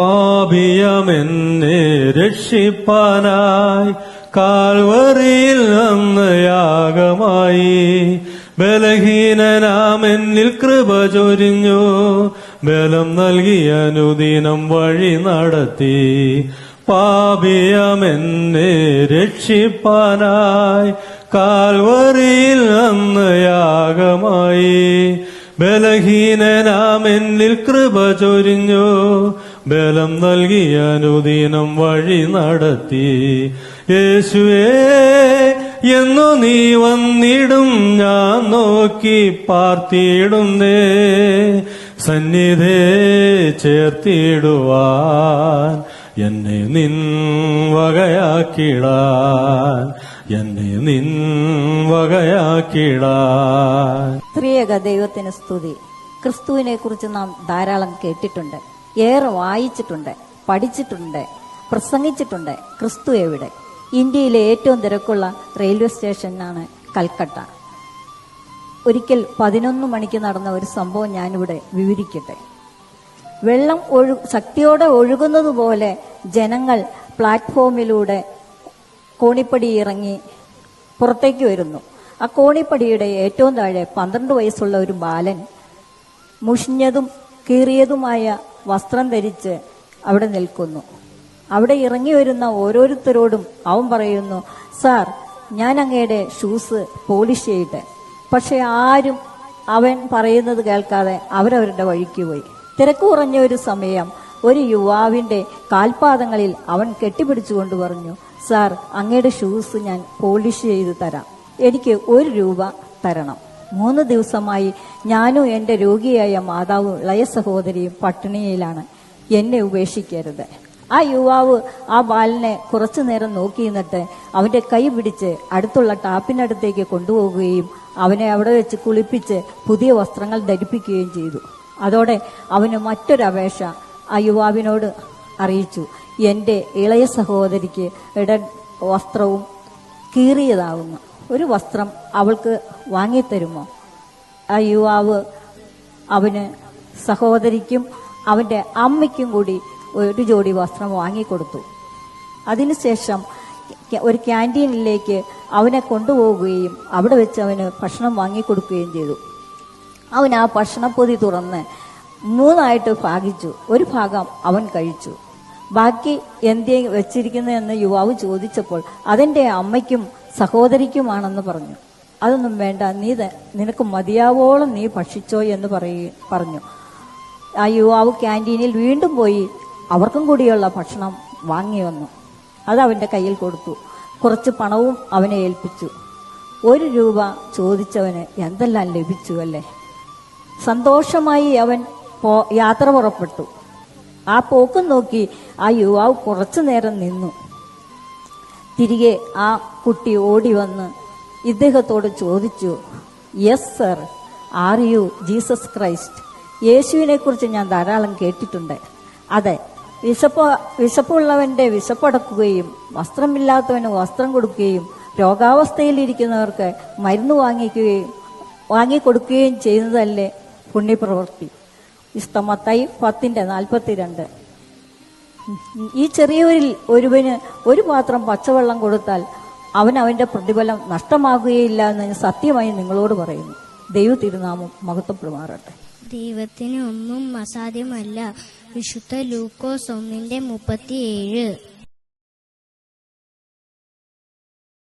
പാപിയമെന്നെ രക്ഷിപ്പാനായി കാൽവറിയിൽ അന്ന് യാഗമായി. ബലഹീനനാമെന്നിൽ കൃപ ചൊരിഞ്ഞു. ബലം നൽകി അനുദിനം വഴി നടത്തി. പാപിയമെന്നെ രക്ഷിപ്പാനായി കാൽവറിയിൽ അന്ന് യാഗമായി. ബലഹീനനാം എന്നിൽ കൃപ ചൊരിഞ്ഞു. ബലം നൽകി അനുദീനം വഴി നടത്തി. യേശുവേ എന്നു നീ വന്നിടും ഞാൻ നോക്കി പാർത്തിയിടുന്നേ. സന്നിധേ ചേർത്തിടുവാൻ എന്നെ നിൻ വകയാക്കിടാൻ. എന്നെ നിൻ വകയാക്കിടാൻ ത്രിയേക ദൈവത്തിന് സ്തുതി. ക്രിസ്തുവിനെ കുറിച്ച് നാം ധാരാളം കേട്ടിട്ടുണ്ട്. ഏറെ വായിച്ചിട്ടുണ്ട് പഠിച്ചിട്ടുണ്ട് പ്രസംഗിച്ചിട്ടുണ്ട് ക്രിസ്തു എവിടെ? ഇന്ത്യയിലെ ഏറ്റവും തിരക്കുള്ള റെയിൽവേ സ്റ്റേഷനാണ് കൽക്കട്ട. ഒരിക്കൽ പതിനൊന്ന് മണിക്ക് നടന്ന ഒരു സംഭവം ഞാനിവിടെ വിവരിക്കട്ടെ. വെള്ളം ഒഴു ശക്തിയോടെ ഒഴുകുന്നത് പോലെ ജനങ്ങൾ പ്ലാറ്റ്ഫോമിലൂടെ കോണിപ്പടി ഇറങ്ങി പുറത്തേക്ക് വരുന്നു. ആ കോണിപ്പടിയുടെ ഏറ്റവും താഴെ പന്ത്രണ്ട് വയസ്സുള്ള ഒരു ബാലൻ മുഷിഞ്ഞതും കീറിയതുമായ വസ്ത്രം ധരിച്ച് അവിടെ നിൽക്കുന്നു. അവിടെ ഇറങ്ങി വരുന്ന ഓരോരുത്തരോടും അവൻ പറയുന്നു സാർ ഞാൻ അങ്ങയുടെ ഷൂസ് പോളിഷ് ചെയ്യട്ടെ പക്ഷെ ആരും അവൻ പറയുന്നത് കേൾക്കാതെ അവരവരുടെ വഴിക്ക് പോയി. തിരക്ക് കുറഞ്ഞ ഒരു സമയം ഒരു യുവാവിന്റെ കാൽപാദങ്ങളിൽ അവൻ കെട്ടിപ്പിടിച്ചുകൊണ്ട് പറഞ്ഞു സാർ അങ്ങയുടെ ഷൂസ് ഞാൻ പോളിഷ് ചെയ്ത് തരാം. എനിക്ക് ഒരു രൂപ തരണം. മൂന്ന് ദിവസമായി ഞാനും എന്റെ രോഗിയായ മാതാവും ലയ സഹോദരിയും പട്ടിണിയിലാണ്. എന്നെ ഉപേക്ഷിക്കരുത്. ആ യുവാവ് ആ ബാലിനെ കുറച്ചു നേരം നോക്കി നിന്നിട്ട് അവന്റെ കൈ പിടിച്ച് അടുത്തുള്ള ടാപ്പിനടുത്തേക്ക് കൊണ്ടുപോകുകയും അവനെ അവിടെ വെച്ച് കുളിപ്പിച്ച് പുതിയ വസ്ത്രങ്ങൾ ധരിപ്പിക്കുകയും ചെയ്തു. അതോടെ അവന് മറ്റൊരു അപേക്ഷ ആ യുവാവിനോട് അറിയിച്ചു. എന്റെ ഇളയ സഹോദരിക്ക് ഇട വസ്ത്രവും കീറിയതാകുന്നു ഒരു വസ്ത്രം അവൾക്ക് വാങ്ങിത്തരുമോ? ആ യുവാവ് അവന് സഹോദരിക്കും അവന്റെ അമ്മയ്ക്കും കൂടി ഒരു ജോഡി വസ്ത്രം വാങ്ങിക്കൊടുത്തു. അതിനുശേഷം ഒരു ക്യാന്റീനിലേക്ക് അവനെ കൊണ്ടുപോവുകയും അവിടെ വെച്ച് അവന് ഭക്ഷണം വാങ്ങിക്കൊടുക്കുകയും ചെയ്തു. അവൻ ആ ഭക്ഷണപ്പൊതി തുറന്ന് മൂന്നായിട്ട് ഭാഗിച്ചു. ഒരു ഭാഗം അവൻ കഴിച്ചു. ബാക്കി എന്തേ വെച്ചിരിക്കുന്നതെന്ന് യുവാവ് ചോദിച്ചപ്പോൾ അതെന്റെ അമ്മയ്ക്കും സഹോദരിക്കുമാണെന്ന് പറഞ്ഞു. അതൊന്നും വേണ്ട നീ നിനക്ക് മതിയാവോളം നീ ഭക്ഷിച്ചോ എന്ന് പറയ പറഞ്ഞു. ആ യുവാവ് ക്യാന്റീനിൽ വീണ്ടും പോയി അവർക്കും കൂടിയുള്ള ഭക്ഷണം വാങ്ങി വന്നു. അത് അവന്റെ കയ്യിൽ കൊടുത്തു. കുറച്ച് പണവും അവനെ ഏൽപ്പിച്ചു. ഒരു രൂപ ചോദിച്ചവന് എന്തെല്ലാം ലഭിച്ചു അല്ലേ? സന്തോഷമായി അവൻ യാത്ര പുറപ്പെട്ടു. ആ പോക്കും നോക്കി ആ യുവാവ് കുറച്ചു നേരം നിന്നു. തിരികെ ആ കുട്ടി ഓടി വന്ന് ഇദ്ദേഹത്തോട് ചോദിച്ചു yes sir are you Jesus Christ യേശുവിനെ കുറിച്ച് ഞാൻ ധാരാളം കേട്ടിട്ടുണ്ട്. അതെ വിശപ്പ് വിശപ്പുള്ളവന്റെ വിശപ്പടക്കുകയും വസ്ത്രമില്ലാത്തവന് വസ്ത്രം കൊടുക്കുകയും രോഗാവസ്ഥയിലിരിക്കുന്നവർക്ക് മരുന്ന് വാങ്ങിക്കുകയും വാങ്ങിക്കൊടുക്കുകയും ചെയ്യുന്നതല്ലേ പുണ്യപ്രവൃത്തി. ഇഷ്ടമത്തായി പത്തിന്റെ നാൽപ്പത്തിരണ്ട്. ഈ ചെറിയവരിൽ ഒരുവന് ഒരു പാത്രം പച്ചവെള്ളം കൊടുത്താൽ അവൻ അവന്റെ പ്രതിഫലം നഷ്ടമാകുകയില്ല എന്ന് ഞാൻ സത്യമായി നിങ്ങളോട് പറയുന്നു. ദൈവ തിരുനാമം മഹത്വപ്പെടുമാറട്ടെ ദൈവത്തിന് ഒന്നും അസാധ്യമല്ല. വിശുദ്ധ ലൂക്കോസ് ഒന്നിന്റെ മുപ്പത്തിയേഴ്.